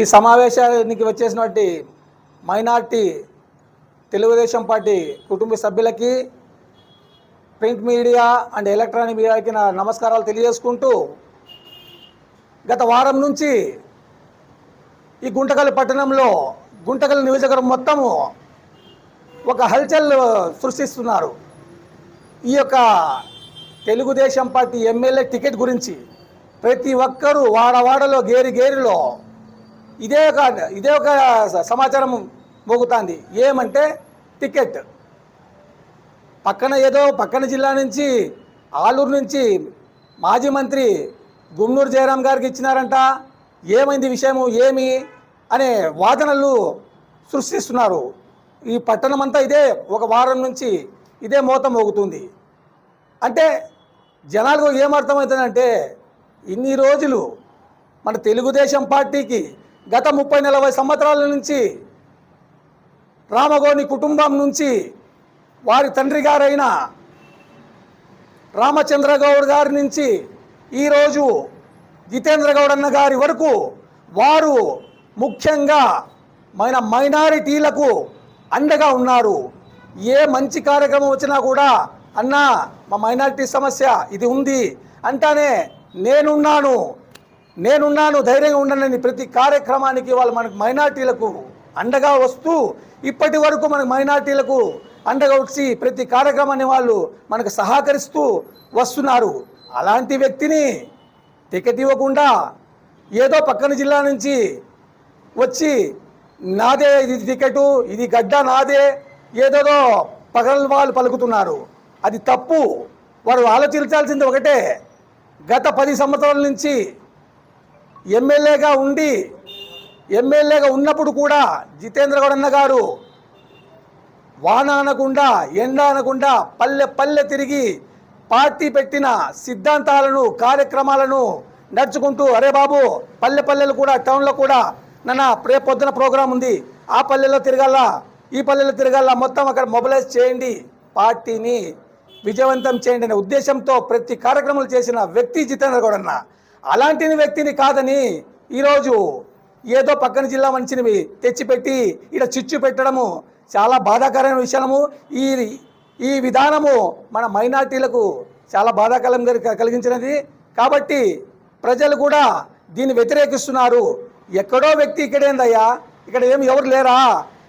ఈ సమావేశానికి వచ్చేసినటువంటి మైనార్టీ తెలుగుదేశం పార్టీ కుటుంబ సభ్యులకి ప్రింట్ మీడియా అండ్ ఎలక్ట్రానిక్ మీడియాకి నా నమస్కారాలు తెలియజేసుకుంటూ గత వారం నుంచి ఈ గుంటకల్ పట్టణంలో గుంటకల్ నియోజకవర్గం మొత్తము ఒక హల్చల్ సృష్టిస్తున్నారు. ఈ యొక్క తెలుగుదేశం పార్టీ ఎమ్మెల్యే టికెట్ గురించి ప్రతి ఒక్కరూ వాడవాడలో గేరి గేరిలో. ఇదే ఒక ఇదే ఒక సమాచారం మోగుతుంది. ఏమంటే టికెట్. పక్కన ఏదో పక్కన జిల్లా నుంచి ఆలూరు నుంచి మాజీ మంత్రి గుమ్నూరు జయరాం గారికి ఇచ్చినారంట. ఏమైంది విషయము ఏమి అనే వాదనలు సృష్టిస్తున్నారు. ఈ పట్టణం అంతా ఇదే ఒక వారం నుంచి ఇదే మోత మోగుతుంది. అంటే జనాలకు ఏమర్థమవుతుందంటే ఇన్ని రోజులు మన తెలుగుదేశం పార్టీకి గత ముప్పై నలభై సంవత్సరాల నుంచి రామగోని కుటుంబం నుంచి వారి తండ్రి గారైన రామచంద్ర గౌడ్ గారి నుంచి ఈరోజు జితేంద్ర గౌడ్ అన్న గారి వరకు వారు ముఖ్యంగా మన మైనారిటీలకు అండగా ఉన్నారు. ఏ మంచి కార్యక్రమం వచ్చినా కూడా అన్నా మా మైనారిటీ సమస్య ఇది ఉంది అంటానే నేనున్నాను. నేనున్నాను ధైర్యంగా ఉండనని ప్రతి కార్యక్రమానికి వాళ్ళు మనకు మైనార్టీలకు అండగా వస్తూ ఇప్పటి వరకు మనకు మైనార్టీలకు అండగా వచ్చి ప్రతి కార్యక్రమాన్ని వాళ్ళు మనకు సహకరిస్తూ వస్తున్నారు. అలాంటి వ్యక్తిని టికెట్ ఇవ్వకుండా ఏదో పక్కన జిల్లా నుంచి వచ్చి నాదే ఇది టికెటు ఇది గడ్డ నాదే ఏదేదో పగల వాళ్ళు పలుకుతున్నారు. అది తప్పు. వారు ఆలోచించాల్సింది ఒకటే. గత పది సంవత్సరాల నుంచి ఎమ్మెల్యేగా ఉండి ఎమ్మెల్యేగా ఉన్నప్పుడు కూడా జితేంద్ర గౌడన్న గారు వాన అనకుండా ఎండ అనకుండా పల్లె పల్లె తిరిగి పార్టీ పెట్టిన సిద్ధాంతాలను కార్యక్రమాలను నడుచుకుంటూ అరే బాబు పల్లె పల్లెలు కూడా టౌన్లో కూడా నన్న రేపు పొద్దున ప్రోగ్రాం ఉంది. ఆ పల్లెలో తిరగాల? ఈ పల్లెలో తిరగాల? మొత్తం అక్కడ మొబిలైజ్ చేయండి పార్టీని. విజయవంతం చేయండి అనే ఉద్దేశంతో ప్రతి కార్యక్రమాలు చేసిన వ్యక్తి జితేంద్ర గౌడన్న అలాంటి వ్యక్తిని కాదని ఈరోజు ఏదో పక్కన జిల్లా మంచిని తెచ్చిపెట్టి ఇక్కడ చిచ్చు పెట్టడము చాలా బాధాకరమైన విషయము. ఈ ఈ విధానము మన మైనార్టీలకు చాలా బాధాకరం కలిగించినది. కాబట్టి ప్రజలు కూడా దీన్ని వ్యతిరేకిస్తున్నారు. ఎక్కడో వ్యక్తి ఇక్కడేందయ్యా? ఇక్కడ ఏమి ఎవరు లేరా?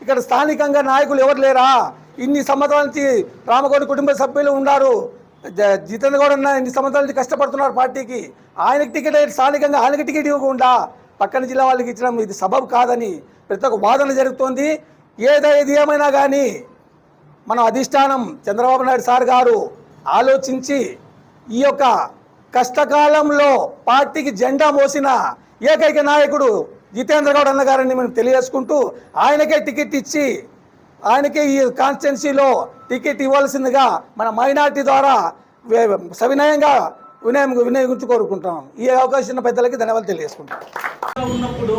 ఇక్కడ స్థానికంగా నాయకులు ఎవరు లేరా? ఇన్ని సంవత్సరాల నుంచి రామగౌడి కుటుంబ సభ్యులు ఉన్నారు. జ- జితేంద్ర గౌడ్ అన్న ఇన్ని సంవత్సరాల నుంచి కష్టపడుతున్నారు పార్టీకి. ఆయనకి టికెట్ స్థానికంగా ఆయనకి టికెట్ ఇవ్వకుండా పక్కన జిల్లా వాళ్ళకి ఇచ్చడం ఇది సబబు కాదని ప్రతి ఒక్క వాదన జరుగుతోంది. ఏదైతే ఏమైనా కానీ మన అధిష్టానం చంద్రబాబు నాయుడు సార్ గారు ఆలోచించి ఈ యొక్క కష్టకాలంలో పార్టీకి జెండా మోసిన ఏకైక నాయకుడు జితేంద్ర గౌడ్ అన్న గారిని మనం తెలియజేసుకుంటూ ఆయనకే టికెట్ ఇచ్చి ఆయనకి ఈ కాన్స్టిట్యున్సీలో టికెట్ ఇవ్వాల్సిందిగా మన మైనార్టీ ద్వారా సవినయంగా వినయం వినియోగించి కోరుకుంటున్నాం. ఈ అవకాశం ఉన్న పెద్దలకి ధన్యవాదాలు తెలియజేసుకుంటాం ఉన్నప్పుడు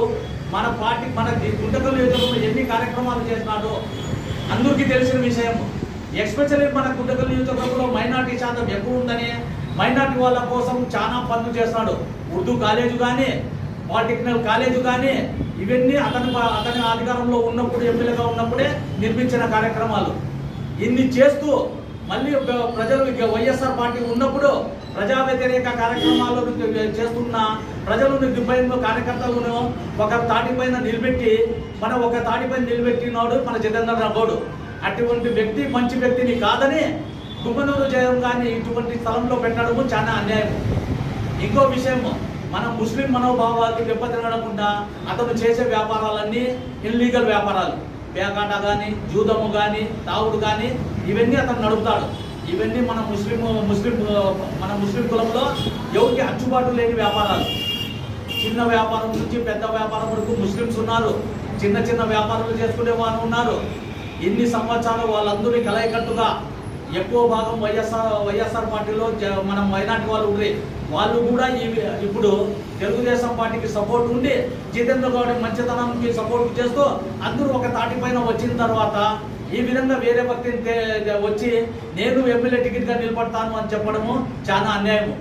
మన పార్టీ మన గుంటకల్ నియోజకవర్గంలో ఎన్ని కార్యక్రమాలు చేసినాడో అందరికీ తెలిసిన విషయం ఎస్పెషల్లీ మన గుంటకల్ నియోజకవర్గంలో మైనార్టీ శాతం ఎక్కువ ఉందని మైనార్టీ వాళ్ళ కోసం చాలా పనులు చేస్తున్నాడు ఉర్దూ కాలేజు కానీ పాలిటెక్నికల్ కాలేజు కానీ ఇవన్నీ అతని అతని అధికారంలో ఉన్నప్పుడు ఎమ్మెల్యేగా ఉన్నప్పుడే నిర్మించిన కార్యక్రమాలు. ఇన్ని చేస్తూ మళ్ళీ ప్ర- ప్రజలు ఇక వైఎస్ఆర్ పార్టీ ఉన్నప్పుడు ప్రజా వ్యతిరేక కార్యక్రమాలు చేస్తున్న ప్రజలను దిబ్బైన కార్యకర్తలను ఒక తాటిపైన నిలబెట్టి మన ఒక తాటిపైన నిలబెట్టినాడు మన జితేంద్ర గౌడ్ అటువంటి వ్యక్తి మంచి వ్యక్తిని కాదని గుమ్మనూరు జయం కానీ ఇటువంటి స్థలంలో పెట్టడము చాలా అన్యాయం. ఇంకో విషయం మన ముస్లిం మనోభావాలు దెబ్బతినకుండా అతను చేసే వ్యాపారాలన్నీ ఇల్లీగల్ వ్యాపారాలు. పేకాట కానీ జూదము కానీ తాగుడు కానీ ఇవన్నీ అతను నడుపుతాడు. ఇవన్నీ మన ముస్లిం ముస్లిం మన ముస్లిం కులంలో ఎవరికి అచ్చుబాటు లేని వ్యాపారాలు. చిన్న వ్యాపారం నుంచి పెద్ద వ్యాపారం వరకు ముస్లిమ్స్ ఉన్నారు. చిన్న చిన్న వ్యాపారాలు చేసుకునే వారు ఉన్నారు. ఇన్ని సంవత్సరాలు వాళ్ళందరూ కలయికట్టుగా ఎక్కువ భాగం వైఎస్ఆర్ వైఎస్ఆర్ పార్టీలో జ- మైనార్టీ వాళ్ళు ఉండే. వాళ్ళు కూడా ఈ ఇప్పుడు తెలుగుదేశం పార్టీకి సపోర్ట్ ఉండి జితేంద్ర గౌడ్ మంచితనంకి సపోర్ట్ చేస్తూ అందరూ ఒక తాటిపైన వచ్చిన తర్వాత ఈ విధంగా వేరే వ్యక్తిని వచ్చి నేను ఎమ్మెల్యే టికెట్గా నిలబడతాను అని చెప్పడము చాలా అన్యాయము.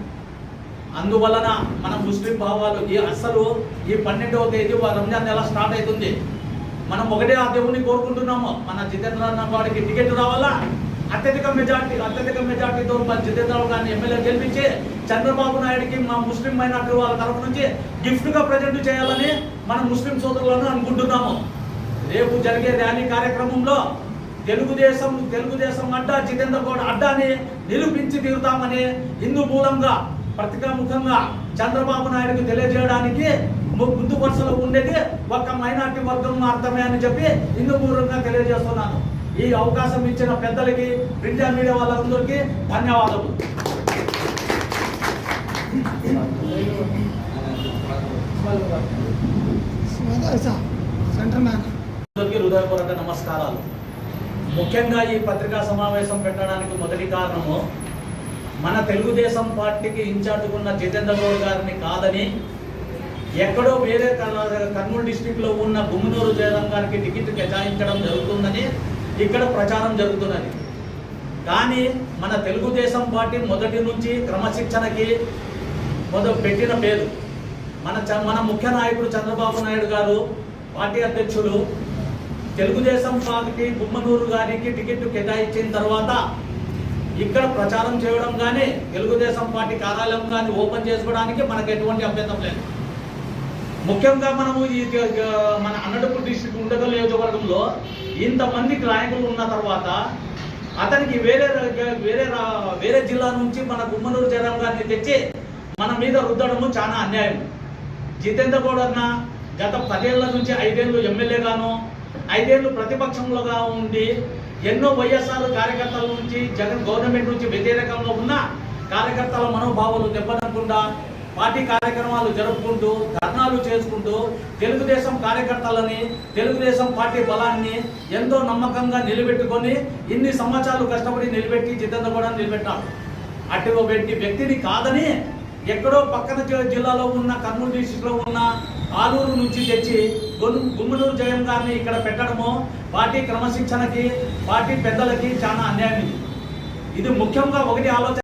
అందువలన మన ముస్లిం భావాలు ఈ అసలు ఈ పన్నెండవ తేదీ రంజాన్ నెల స్టార్ట్ అవుతుంది. మనం ఒకటే ఆ దేవుని కోరుకుంటున్నాము. మన జితేంద్ర అన్న వాడికి టికెట్ రావాలా? అత్యధిక మెజార్టీ అత్యధిక మెజార్టీతో మన జితేంద్ర గారిని ఎమ్మెల్యే గెలిపించి చంద్రబాబు నాయుడికి మా ముస్లిం మైనార్టీ వాళ్ళ తరఫు నుంచి గిఫ్ట్గా ప్రజెంట్ చేయాలని మన ముస్లిం సోదరులను అనుకుంటున్నాము. రేపు జరిగే ర్యాలీ కార్యక్రమంలో తెలుగుదేశం తెలుగుదేశం అడ్డా జితేంద్ర గౌడ్ అడ్డాని నిరూపించి తీరుతామని హిందూ మూలంగా ప్రతికాముఖంగా చంద్రబాబు నాయుడుకు తెలియజేయడానికి ముందు వరుసలో ఉండేది ఒక మైనార్టీ వర్గం మాత్రమే అని చెప్పి హిందూ మూలంగా తెలియజేస్తున్నాను. ఈ అవకాశం ఇచ్చిన పెద్దలకి ప్రింట్ మీడియా వాళ్ళందరికీ ధన్యవాదాలు అందరికీ హృదయపూర్వక నమస్కారాలు. ముఖ్యంగా ఈ పత్రికా సమావేశం పెట్టడానికి మొదటి కారణము మన తెలుగుదేశం పార్టీకి ఇన్ఛార్జ్ ఉన్న జితేంద్ర గౌడ్ గారిని కాదని ఎక్కడో వేరే కర్నూలు డిస్టిక్లో ఉన్న గుమ్మనూరు జయరాం గారికి టికెట్ కేటాయించడం జరుగుతుందని ఇక్కడ ప్రచారం జరుగుతున్నది. కానీ మన తెలుగుదేశం పార్టీ మొదటి నుంచి క్రమశిక్షణకి మొదలు పెట్టిన పేరు. మన చ- మన ముఖ్య నాయకుడు చంద్రబాబు నాయుడు గారు పార్టీ అధ్యక్షులు తెలుగుదేశం పార్టీ గుమ్మనూరు గారికి టికెట్ కేటాయించిన తర్వాత ఇక్కడ ప్రచారం చేయడం కానీ తెలుగుదేశం పార్టీ కార్యాలయం కానీ ఓపెన్ చేసుకోవడానికి మనకు ఎటువంటి అభ్యంతరం లేదు. ముఖ్యంగా మనము ఈ మన అన్నడపు డిస్ట్రిక్ట్ ఉండదో నియోజకవర్గంలో ఇంతమంది నాయకులు ఉన్న తర్వాత అతనికి వేరే వేరే రా- వేరే జిల్లా నుంచి మన గుమ్మనూరు జయరాం గారిని తెచ్చి మన మీద రుద్దడము చాలా అన్యాయం. జితేంద్ర గౌడ్ అన్న గత పదేళ్ళ నుంచి ఐదేళ్ళు ఎమ్మెల్యేగాను ఐదేళ్ళు ప్రతిపక్షంలోగా ఉండి ఎన్నో వైఎస్ఆర్ కార్యకర్తల నుంచి జగన్ గవర్నమెంట్ నుంచి వ్యతిరేకంలో ఉన్న కార్యకర్తల మనోభావాలు దెబ్బతనకుండా పార్టీ కార్యక్రమాలు జరుపుకుంటూ ధర్నాలు చేసుకుంటూ తెలుగుదేశం కార్యకర్తలని తెలుగుదేశం పార్టీ బలాన్ని ఎంతో నమ్మకంగా నిలబెట్టుకొని ఇన్ని సంవత్సరాలు కష్టపడి నిలబెట్టి జితేంద్ర కూడా నిలబెట్టాడు అటు వ్యక్తిని కాదని ఎక్కడో పక్కన జిల్లాలో ఉన్న కర్నూలు డిస్టిక్లో ఉన్న ఆలూరు నుంచి తెచ్చి గుమ్- గుమ్మనూరు జయం గారిని ఇక్కడ పెట్టడము పార్టీ క్రమశిక్షణకి పార్టీ పెద్దలకి చాలా అన్యాయం ఇది ముఖ్యంగా ఒకటి ఆలోచన